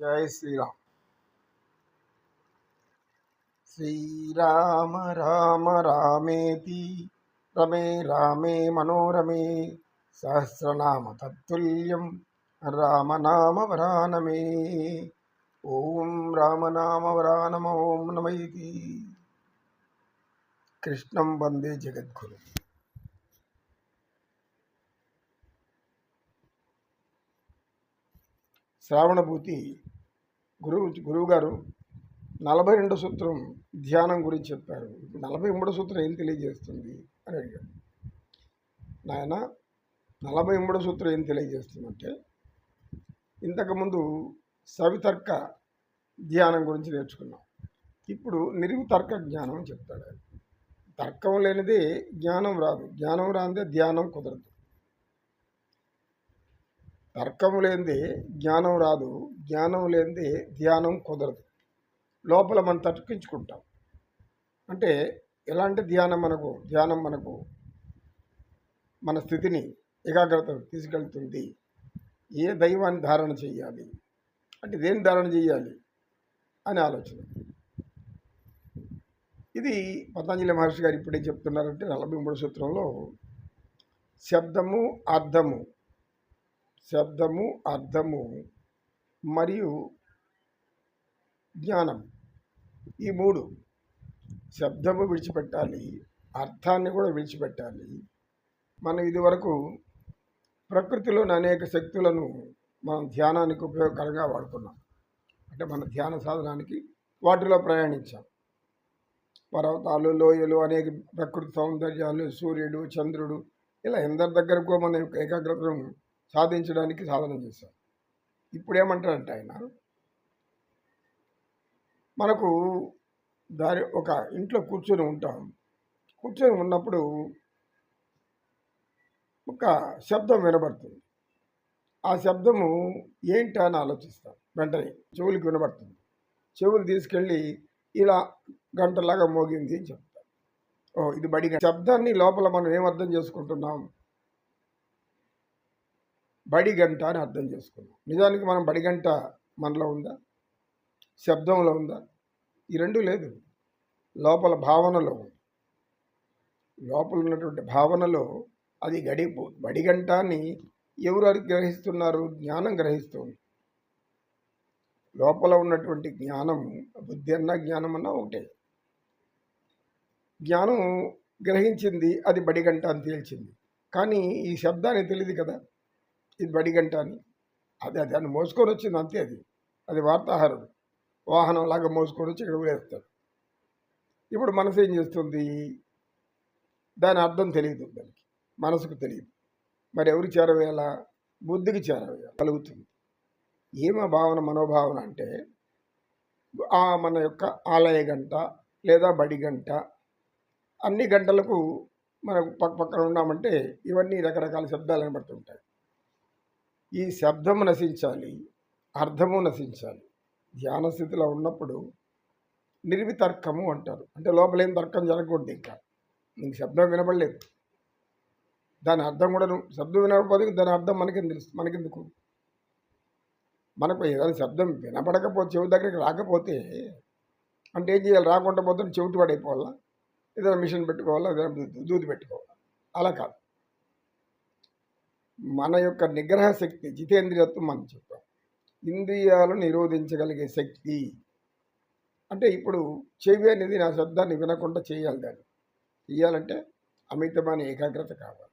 జై శ్రీరామ్. శ్రీరామ రామ రామేతి రమే రామే మనోరమే సహస్రనామ తత్తుల్యం రామనామ వరానమే. ఓం రామనామ వరానమ ఓం నమైతి. కృష్ణం వందే జగద్గురు. శ్రావణభూతి గురువు గురువుగారు నలభై రెండు సూత్రం ధ్యానం గురించి చెప్పారు. ఇప్పుడు నలభై మూడో సూత్రం ఏం తెలియజేస్తుంది అని అడిగాడు. నాయన నలభై మూడో సూత్రం ఏం తెలియజేస్తుందంటే ఇంతకుముందు సవితర్క ధ్యానం గురించి నేర్చుకున్నాం. ఇప్పుడు నిర్వితర్క జ్ఞానం అని చెప్తాడు. తర్కం లేనిదే జ్ఞానం రాదు. జ్ఞానం రానిదే ధ్యానం కుదరదు. తర్కం లేనిదే జ్ఞానం రాదు జ్ఞానం లేనిదే ధ్యానం కుదరదు. లోపల మనం తట్టుకించుకుంటాం. అంటే ఎలాంటి ధ్యానం మనకు ధ్యానం మనకు మన స్థితిని ఏకాగ్రత తీసుకెళ్తుంది. ఏ దైవాన్ని ధారణ చేయాలి? అంటే దేని ధారణ చేయాలి? అని ఆలోచన. ఇది పతంజలి మహర్షి గారు ఇప్పుడే చెప్తున్నారంటే నలభై మూడు సూత్రంలో శబ్దము అర్థము శబ్దము అర్థము మరియు జ్ఞానం. ఈ మూడు శబ్దము విడిచిపెట్టాలి అర్థాన్ని కూడా విడిచిపెట్టాలి. మనం ఇదివరకు ప్రకృతిలోని అనేక శక్తులను మనం ధ్యానానికి ఉపయోగకరంగా వాడుకున్నాం. అంటే మన ధ్యాన సాధనానికి వాటిలో ప్రయాణించాం. పర్వతాలు లోయలు అనేక ప్రకృతి సౌందర్యాలు సూర్యుడు చంద్రుడు ఇలా ఎందరి దగ్గరకు మన యొక్క ఏకాగ్రతను సాధించడానికి సాధన చేశారు. ఇప్పుడు ఏమంటారంటే ఆయన మనకు దారి ఒక ఇంట్లో కూర్చొని ఉంటాం. కూర్చొని ఉన్నప్పుడు ఒక శబ్దం వినబడుతుంది. ఆ శబ్దము ఏంటి అని ఆలోచిస్తాం వెంటనే. చెవులకు వినబడుతుంది. చెవులు తీసుకెళ్ళి ఇలా గంటలాగా మోగింది అని చెప్తాం. ఓ ఇది బడి శబ్దాన్ని లోపల మనం ఏం అర్థం చేసుకుంటున్నాం? బడి గంట అని అర్థం చేసుకున్నాం. నిజానికి మనం బడి గంట మనలో ఉందా? శబ్దంలో ఉందా? ఈ రెండు లేదు. లోపల భావనలో ఉంది. లోపల ఉన్నటువంటి భావనలో అది గడి బడి గంట అని ఎవరు గ్రహిస్తున్నారు? జ్ఞానం గ్రహిస్తుంది. లోపల ఉన్నటువంటి జ్ఞానం బుద్ధి అన్న జ్ఞానం అన్న ఒకటే. జ్ఞానం గ్రహించింది అది బడిగంట అని తేల్చింది. కానీ ఈ శబ్దానికి తెలియదు కదా? ఇది బడిగంట అని. అది అది దాన్ని మోసుకొని వచ్చింది అంతే అది. అది వార్తాహారుడు. వాహనం లాగా మోసుకొని వచ్చి ఇక్కడ వేస్తాడు ఇప్పుడు మనసు ఏం చేస్తుంది? దాని అర్థం తెలియదు దానికి. మనసుకు తెలియదు. మరి ఎవరు చేరవేయాలా? బుద్ధికి చేరవేయాలి. కలుగుతుంది. ఏమ భావన మనోభావన అంటే ఆ మన యొక్క ఆలయ గంట లేదా బడి గంట అన్ని గంటలకు మనకు పక్క పక్కన ఉన్నామంటే ఇవన్నీ రకరకాల శబ్దాలు కనబడుతుంటాయి ఈ శబ్దము నశించాలి అర్థము నశించాలి. ధ్యాన స్థితిలో ఉన్నప్పుడు నిర్వితర్కము అంటారు. అంటే లోపల ఏం తర్కం జరగకూడదు ఇంకా. నీకు శబ్దం వినపడలేదు. దాని అర్థం కూడా శబ్దం వినకపోతే దాని అర్థం మనకి తెలుసు మనకెందుకు? మనకు ఏదైనా శబ్దం వినపడకపోతే చెవి దగ్గరికి రాకపోతే అంటే ఏం చేయాలి? రాకుండా పోతే చెవిటి పడైపోవాలా ఏదైనా మిషన్ పెట్టుకోవాలా? ఏదైనా దూ- దూది పెట్టుకోవాలా? అలా కాదు. మన యొక్క నిగ్రహ శక్తి జితేంద్రియత్వం మనం చెప్పాం. ఇంద్రియాలు నిరోధించగలిగే శక్తి. అంటే ఇప్పుడు చెవి అనేది నా శబ్దాన్ని వినకుండా చేయాలి దాన్ని. చేయాలంటే అమితమైన ఏకాగ్రత కావాలి.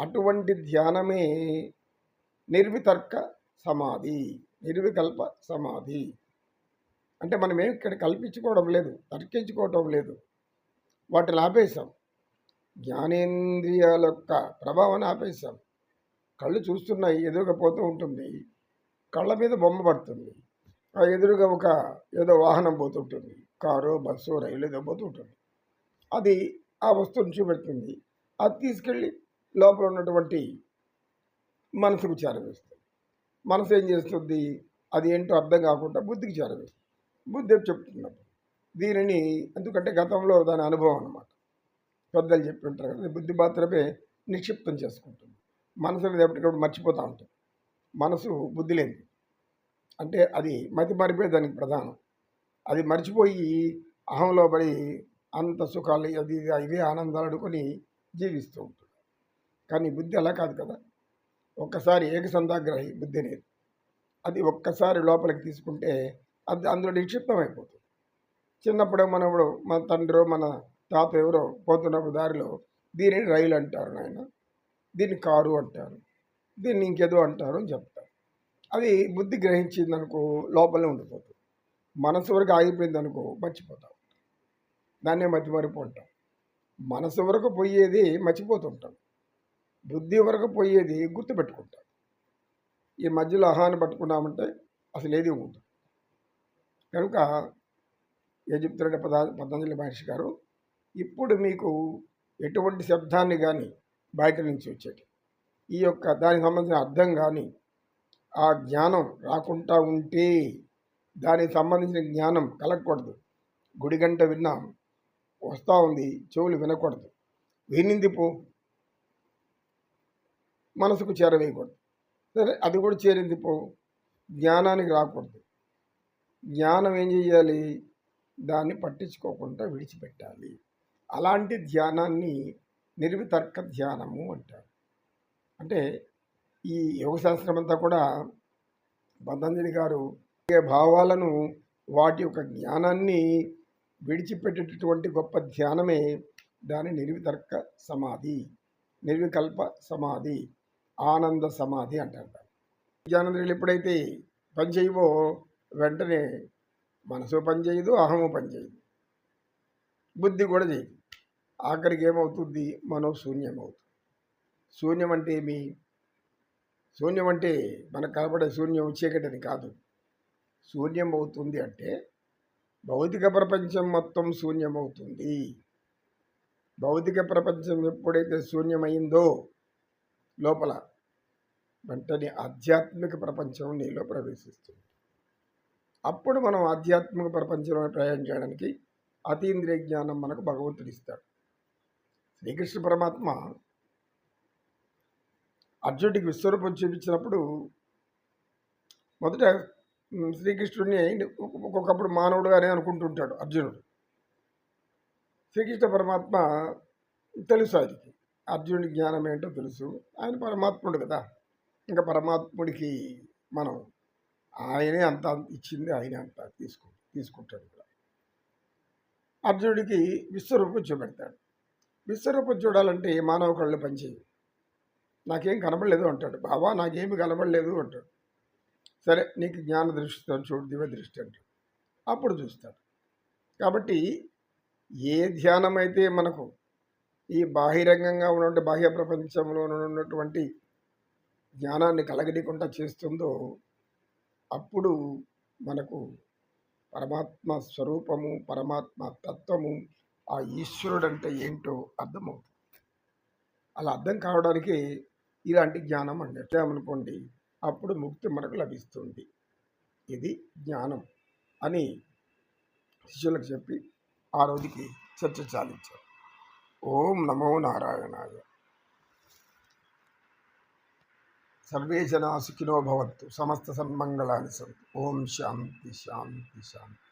అటువంటి ధ్యానమే నిర్వితర్క సమాధి నిర్వికల్ప సమాధి. అంటే మనం ఏం ఇక్కడ కల్పించుకోవడం లేదు తర్కించుకోవడం లేదు. వాటిని ఆపేశాం. జ్ఞానేంద్రియాల యొక్క ప్రభావాన్ని ఆపేశాం. కళ్ళు చూస్తున్నాయి ఎదురుగా పోతూ ఉంటుంది. కళ్ళ మీద బొమ్మ పడుతుంది. ఆ ఎదురుగా ఒక ఏదో వాహనం పోతుంటుంది. కారు బస్సు రైలు ఏదో పోతుంటుంది. అది ఆ వస్తువుని చూపెడుతుంది. అది తీసుకెళ్ళి లోపల ఉన్నటువంటి మనసుకు చేరవేస్తుంది. మనసు ఏం చేస్తుంది? అది ఏంటో అర్థం కాకుండా బుద్ధికి చేరవేస్తుంది. బుద్ధి చెప్తున్నప్పుడు. దీనిని ఎందుకంటే గతంలో దాని అనుభవం అన్నమాట. పెద్దలు చెప్పి ఉంటారు కదా బుద్ధి మాత్రమే నిక్షిప్తం చేసుకుంటుంది. మనసుని ఎప్పటికప్పుడు మర్చిపోతూ ఉంటుంది. మనసు బుద్ధి లేనిది. అంటే అది మతి మరిపోయే దానికి ప్రధానం. అది మర్చిపోయి అహంలో పడి అంత సుఖాలు అది ఇది ఇవే ఆనందాలు అనుకొని జీవిస్తూ ఉంటుంది. కానీ బుద్ధి అలా కాదు కదా. ఒక్కసారి ఏకసంధాగ్రహి బుద్ధి అనేది. అది ఒక్కసారి లోపలికి తీసుకుంటే అది అందులో నిక్షిప్తం అయిపోతుంది చిన్నప్పుడు మనప్పుడు మన తండ్రి మన తాత ఎవరో పోతున్నప్పుడు దారిలో దీనిని రైలు అంటారు నాయన. దీన్ని కారు అంటారు దీన్ని ఇంకేదో అంటారు అని చెప్తారు. అది బుద్ధి గ్రహించింది అనుకో లోపలే ఉండిపోతుంది. మనసు వరకు ఆగిపోయింది అనుకో మర్చిపోతాం. దాన్నే మతిమరుపు ఉంటాం మనసు వరకు పోయేది మర్చిపోతుంటాం. బుద్ధి వరకు పోయేది గుర్తుపెట్టుకుంటాం. ఈ మధ్యలో అహాన్ని పట్టుకున్నామంటే అసలు ఏది ఉండదు. కనుక ఏ చెప్తున్నాడు పదా పతంజలి మహర్షి గారు ఇప్పుడు మీకు ఎటువంటి శబ్దాన్ని కానీ బయట నుంచి వచ్చేటి. ఈ యొక్క దానికి సంబంధించిన అర్థం కానీ ఆ జ్ఞానం రాకుండా ఉంటే దానికి సంబంధించిన జ్ఞానం కలగకూడదు. గుడి గంట విన్నాం వస్తూ ఉంది చెవులు వినకూడదు. వినింది పో. మనసుకు చేరవేయకూడదు. సరే అది కూడా చేరింది పో. జ్ఞానానికి రాకూడదు. జ్ఞానం ఏం చేయాలి దాన్ని పట్టించుకోకుండా విడిచిపెట్టాలి. అలాంటి ధ్యానాన్ని నిర్వితర్క ధ్యానము అంటారు అంటే ఈ యోగశాస్త్రం అంతా కూడా పతంజలి గారు ఏ భావాలను వాటి యొక్క జ్ఞానాన్ని విడిచిపెట్టేటటువంటి గొప్ప ధ్యానమే దాని నిర్వితర్క సమాధి నిర్వికల్ప సమాధి ఆనంద సమాధి అంటారు జ్ఞానేంద్రియులు ఎప్పుడైతే పనిచేయవో వెంటనే మనసు పనిచేయదు అహము పనిచేయదు బుద్ధి కూడా చేయదు. ఆఖరికి ఏమవుతుంది? మనో శూన్యం అవుతుంది శూన్యం అంటే ఏమి? శూన్యం అంటే మనకు కనబడే శూన్యం చీకటిని కాదు. శూన్యం అవుతుంది అంటే భౌతిక ప్రపంచం మొత్తం శూన్యమవుతుంది. భౌతిక ప్రపంచం ఎప్పుడైతే శూన్యమైందో లోపల వెంటనే ఆధ్యాత్మిక ప్రపంచం నీలో ప్రవేశిస్తుంది. అప్పుడు మనం ఆధ్యాత్మిక ప్రపంచంలో ప్రయాణం చేయడానికి అతీంద్రియ జ్ఞానం మనకు భగవంతుడు ఇస్తాడు శ్రీకృష్ణ పరమాత్మ అర్జునుడికి విశ్వరూపం చూపించినప్పుడు మొదట శ్రీకృష్ణుడిని ఒక్కొక్కప్పుడు మానవుడుగానే అనుకుంటుంటాడు అర్జునుడు. శ్రీకృష్ణ పరమాత్మ తెలుసు ఆయనకి. అర్జునుడి జ్ఞానం ఏంటో తెలుసు. ఆయన పరమాత్ముడు కదా. ఇంకా పరమాత్ముడికి మనం ఆయనే అంత ఇచ్చింది ఆయనే అంత తీసుకు తీసుకుంటాడు కూడా అర్జునుడికి విశ్వరూపం చూపెడతాడు. విశ్వరూపం చూడాలంటే మానవ కళ్ళు పనిచేయవు. నాకేం కనబడలేదు అంటాడు. బాబా నాకేమి కనబడలేదు అంటాడు. సరే నీకు జ్ఞాన దృష్టితో చూడు దివ్య దృష్టి అంటాడు. అప్పుడు చూస్తాడు. కాబట్టి ఏ ధ్యానం అయితే మనకు ఈ బాహిరంగంగా ఉన్నటువంటి బాహ్య ప్రపంచంలో ఉన్నటువంటి జ్ఞానాన్ని కలగనీయకుండా చేస్తుందో అప్పుడు మనకు పరమాత్మ స్వరూపము పరమాత్మ తత్వము ఆ ఈశ్వరుడు అంటే ఏంటో అర్థమవుతుంది. అలా అర్థం కావడానికి ఇలాంటి జ్ఞానం అంటే అప్పుడు ముక్తి మనకు లభిస్తుంది. ఇది జ్ఞానం అని శిష్యులకు చెప్పి ఆ రోజుకి చర్చ చాలించారు ఓం నమో నారాయణాయ. సర్వే జనా సుఖినో భవంతు. సమస్త సన్మంగళాన్ని సంతు. ఓం శాంతి శాంతి శాంతి.